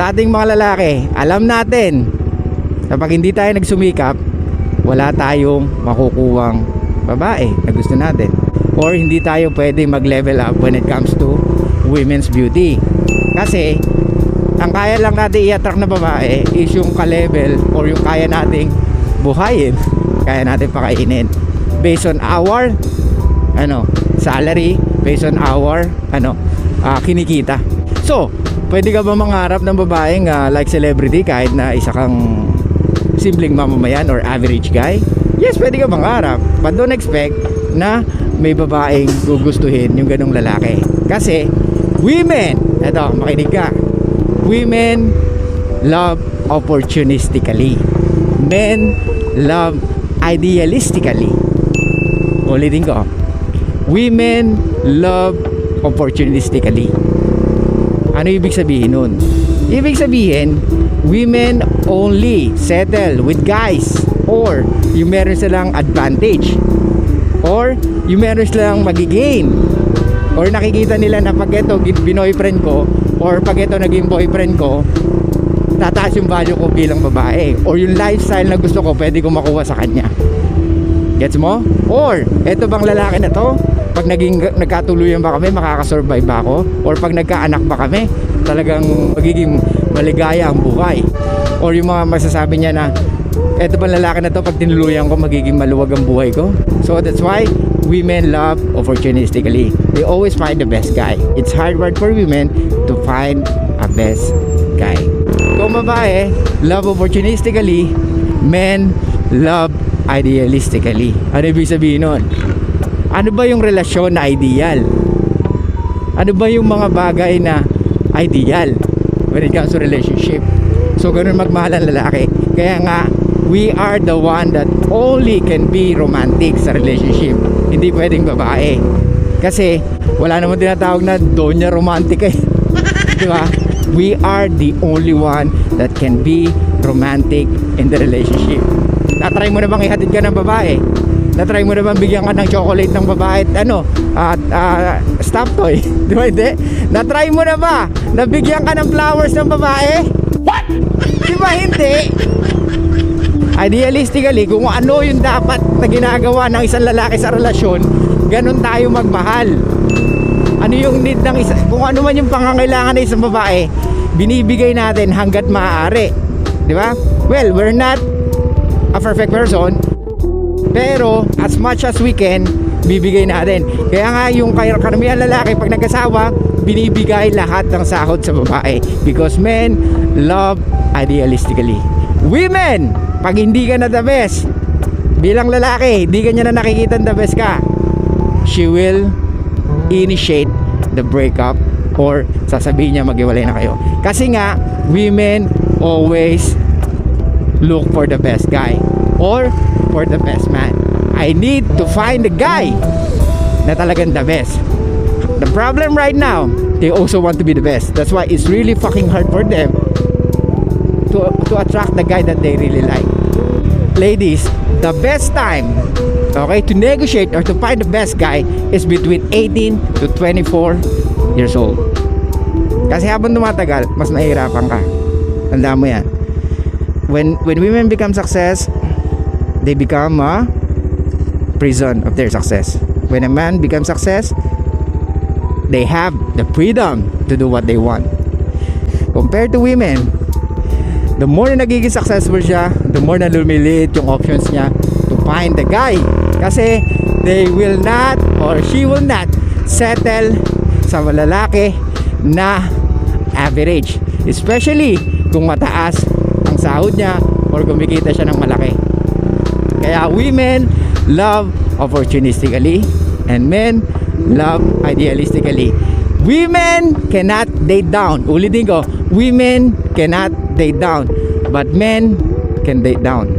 Sa ating mga lalaki, alam natin, kapag hindi tayo nagsumikap, wala tayong makukuwang babae na gusto natin. Or hindi tayo pwede mag-level up when it comes to women's beauty. Kasi, ang kaya lang natin i-attract na babae is yung ka-level or yung kaya nating buhayin, kaya natin pakainin. Based on our ano, salary, based on our ano, ah, kinikita. So, pwede ka ba mangarap ng babaeng ah, like celebrity kahit na isa kang simpleng mamamayan or average guy? Yes, pwede ka mangarap. But don't expect na may babaeng gugustuhin yung ganong lalaki. Kasi, women, eto, makinig ka. Women love opportunistically. Men love idealistically. Ulitin ko. Women love opportunistically. Ano ibig sabihin nun? Ibig sabihin, women only settle with guys or yung meron silang advantage or yung meron silang magigain or nakikita nila na pag ito binoyfriend ko or pag ito naging boyfriend ko tataas yung value ko bilang babae or yung lifestyle na gusto ko pwede ko makuha sa kanya Gets mo? Or, eto bang lalaki na to? Pag naging nagkatuluyan ba kami, makakasurvive ba ako? Or pag nagkaanak ba kami, talagang magiging maligaya ang buhay? Or yung mga masasabi niya na, eto bang lalaki na to, pag tinuluyan ko, magiging maluwag ang buhay ko? So that's why women love opportunistically. They always find the best guy. It's hard work for women to find a best guy. Kung babae, love opportunistically, men love idealistically. Ano ibig sabihin nun? Ano ba yung relasyon na ideal? Ano ba yung mga bagay na ideal when it comes to relationship? So ganun magmahal ang lalaki. Kaya nga, we are the one that only can be romantic sa relationship. Hindi pwedeng babae. Kasi wala naman tinatawag na donya romantic eh. Di ba? We are the only one that can be romantic in the relationship. Natry mo na bang ihatid ka ng babae? Natry mo na bang bigyan ka ng chocolate ng babae at ano, at ah, stuffed toy? Di ba hindi? Natry mo na ba? Nabigyan ka ng flowers ng babae? What? Di ba hindi? Idealistically, kung ano yung dapat na ginagawa ng isang lalaki sa relasyon, ganun tayo magmahal. Ano yung need ng isa, kung ano man yung pangangailangan ng isang babae, binibigay natin hanggat maaari. Di ba? Well, we're not a perfect person, pero as much as we can, bibigay natin. Kaya nga yung karamihan lalaki pag nag-asawa, binibigay lahat ng sahod sa babae because men love idealistically. Women, pag hindi ka na the best, bilang lalaki, hindi ka niya na nakikita the best ka, she will initiate the breakup or sasabihin niya maghiwalay na kayo. Kasi nga, women always look for the best guy or for the best man. I need to find the guy na talagang the best. The problem right now, they also want to be the best. That's why it's really fucking hard for them to, to attract the guy that they really like. Ladies, the best time okay to negotiate or to find the best guy is between 18 to 24 years old. Kasi habang tumatagal, mas nahihirapan ka. Tandaan mo yan when when women become success they become a prison of their success. When a man becomes success they have the freedom to do what they want. Compared to women the more na nagiging successful siya the more na lumiliit yung options niya to find the guy. Kasi they will not or she will not settle sa lalaki na average. Especially kung mataas ang sahod niya or kumikita siya ng malaki. Kaya women love opportunistically and men love idealistically. Women cannot date down. Ulitin ko, women cannot date down but men can date down.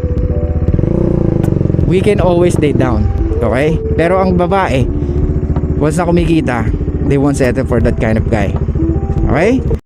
We can always date down. Okay? Pero ang babae, once na kumikita, they won't settle for that kind of guy. Okay?